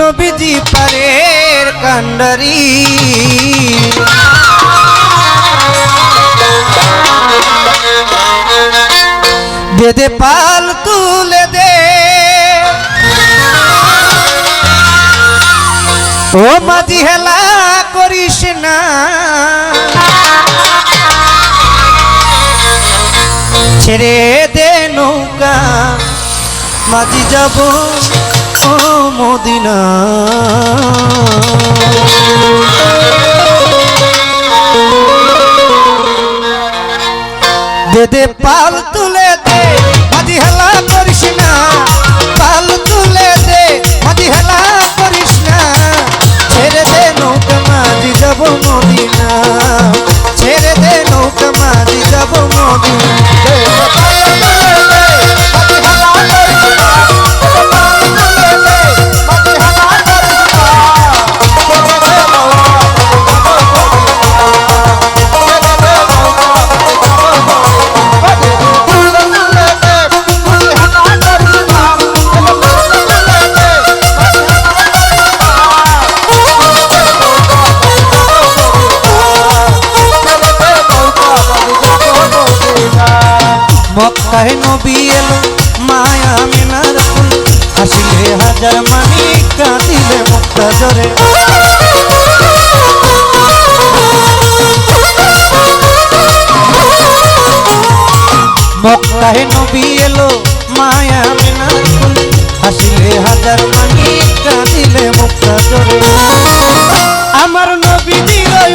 নবীজি পারের কান্ডারি দে দে পাল তুলে দে। ও মাঝি হেলা করিস না। ছেড়ে দে নৌকা, মাঝি যাব। ও মদিনা। দে দে পাল তুলে দে। মক্কায় নবী এলো, মায়া মিনার ফুল। হাসিলে হাজার মানি কাঁদিলে মুক্তা জরে মক্কায় নবী এলো, মায়া মিনার ফুল। হাসিলে হাজার মানি কাঁদিলে মুক্তা জরে আমার নবী দিরয়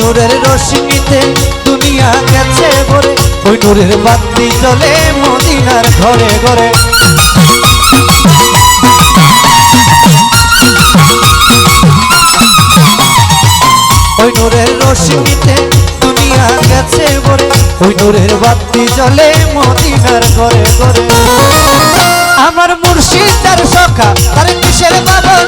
নূরের রশ্মিতে দুনিয়া গেছে ভরে। ওই নূরের বাতি জ্বলে মদিনার ঘরে ঘরে। ওই নূরের রশ্মিতে দুনিয়া গেছে ভরে। ওই নূরের বাতি জ্বলে মদিনার ঘরে ঘরে। আমার মুর্শিদ তার সখা, তার কিসের ভাবনা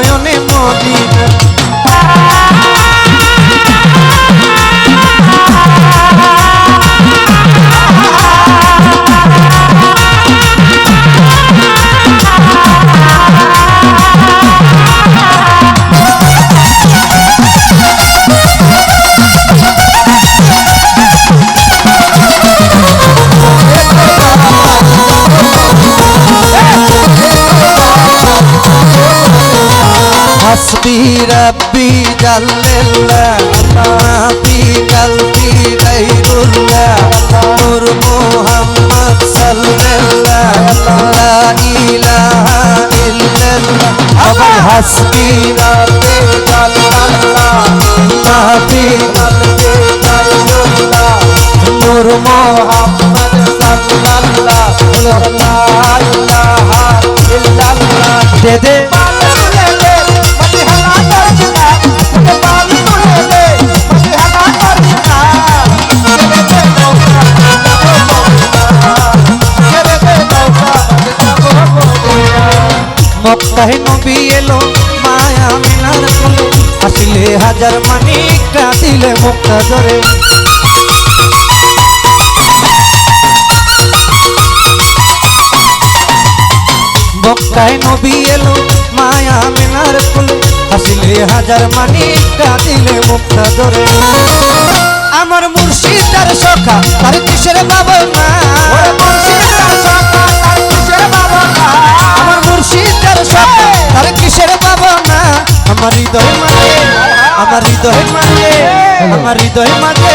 حسبي ربي جل الله ما في قلبي غير الله نور محمد صلى الله لا إله إلا الله أبي حسبي ربي جل الله ما في قلبي غير الله نور محمد আসিলে হাজার মানি কাঁদিলে মুক্তা ধরে। মক্কায় নবী এলো মায়া মিনার কোলে আসিলে হাজার মানি কাঁদিলে মুক্তা ধরে। আমার মুর্শিদার সখা তার কিসের পাবো না আমার মুর্শিদের সত্তা তার কিসের পাবো না আমার হৃদয় মাঝে আমার হৃদয় মাঝে আমার হৃদয় মাঝে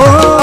Oh.